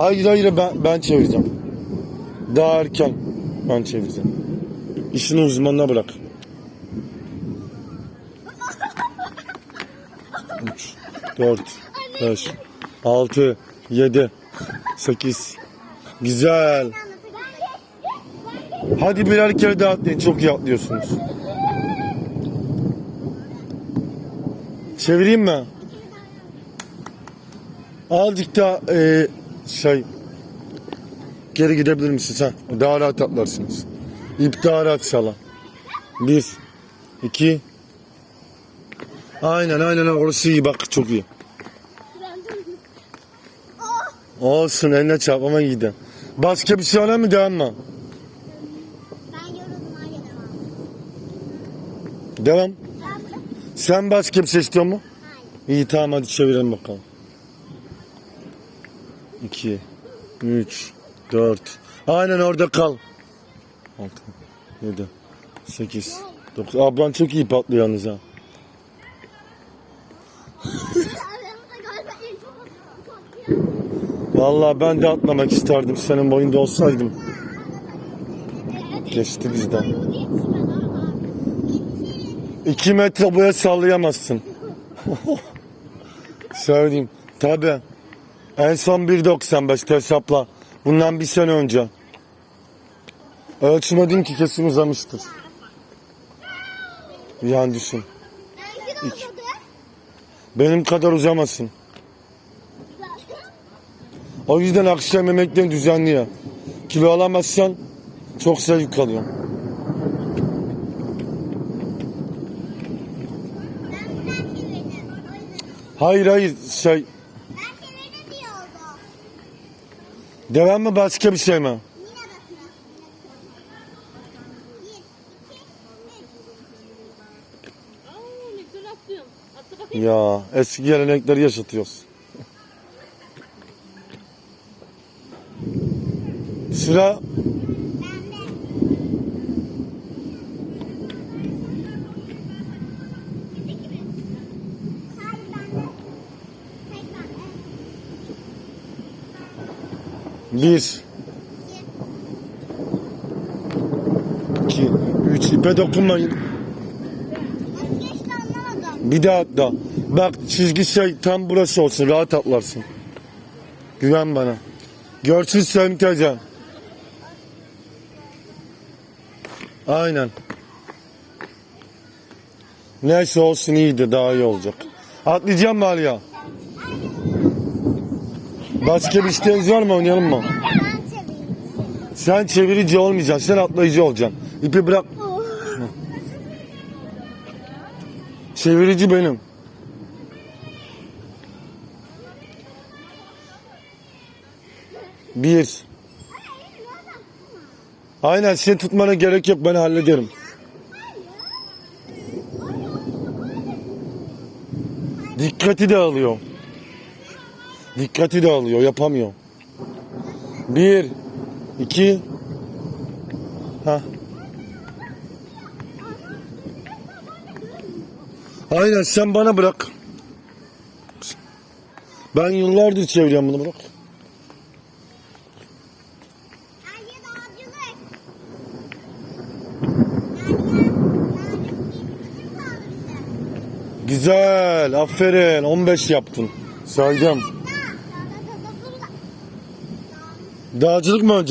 Hayır hayır ben, ben çevireceğim. Daha erken ben çevireceğim. İşini uzmanına bırak. 3, 4, 5, 6, 7, 8. Güzel. Hadi birer kere daha atlayın. Çok iyi atlıyorsunuz. Çevireyim mi? Azıcık daha e, şey geri gidebilir misiniz? Ha? Daha rahat atlarsınız. İp daha rahat sala. Bir, iki. Aynen aynen orası iyi bak çok iyi. Olsun eline çarpmama gidi. Başka bir şey var mı devam mı? Ben yoruldum. Devam. Devam. Sen başka bir şey istiyor mu? Hayır. İyi tamam hadi çevirelim bakalım. 2 3 4 Aynen orada kal. 6 7 8 9 Ablan çok iyi patlıyor yalnız ha. Vallahi ben de atlamak isterdim senin boyunda olsaydım. Geçti bizden. 2 metre boya sallayamazsın. Söyleyeyim. Tabi. En son 1.95 hesapla. Bundan bir sene önce. Ölçmedim ki kesin uzamıştır. Yani düşün. Uzadı. Benim kadar uzamasın. O yüzden akşam yemeklerini düzenli ye. Kilo alamazsan çok çevirdim. O yüzden Hayır hayır şey devam mı başka bir şey mi? Aa ne güzel. Atla bakayım. Ya eski gelenekleri yaşatıyoruz. Sıra Ben de. Öteki mi? Hayır ben de. Tekrar. Evet. Bir, iki, üç ipe anlamadım. Bir daha atla. Bak çizgi şey tam burası olsun rahat atlarsın. Güven bana. Görsün Sevim teyze. Aynen. Neyse olsun iyiydi daha iyi olacak. Atlayacağım mı Aliya? Başka bir isteğiniz var mı oynayalım mı? Sen çevirici olmayacaksın sen atlayıcı olacaksın. İpi bırak. Çevirici benim. Bir. Aynen sen tutmana gerek yok ben hallederim. Dikkati de alıyor. Dikkati de alıyor yapamıyor. Bir. iki. Ha. Aynen sen bana bırak. Ben yıllardır çeviriyorum bunu bırak. Güzel aferin 15 yaptın. Sayacağım. Daha. Daha. Daha. Daha. Dağcılık mı önce?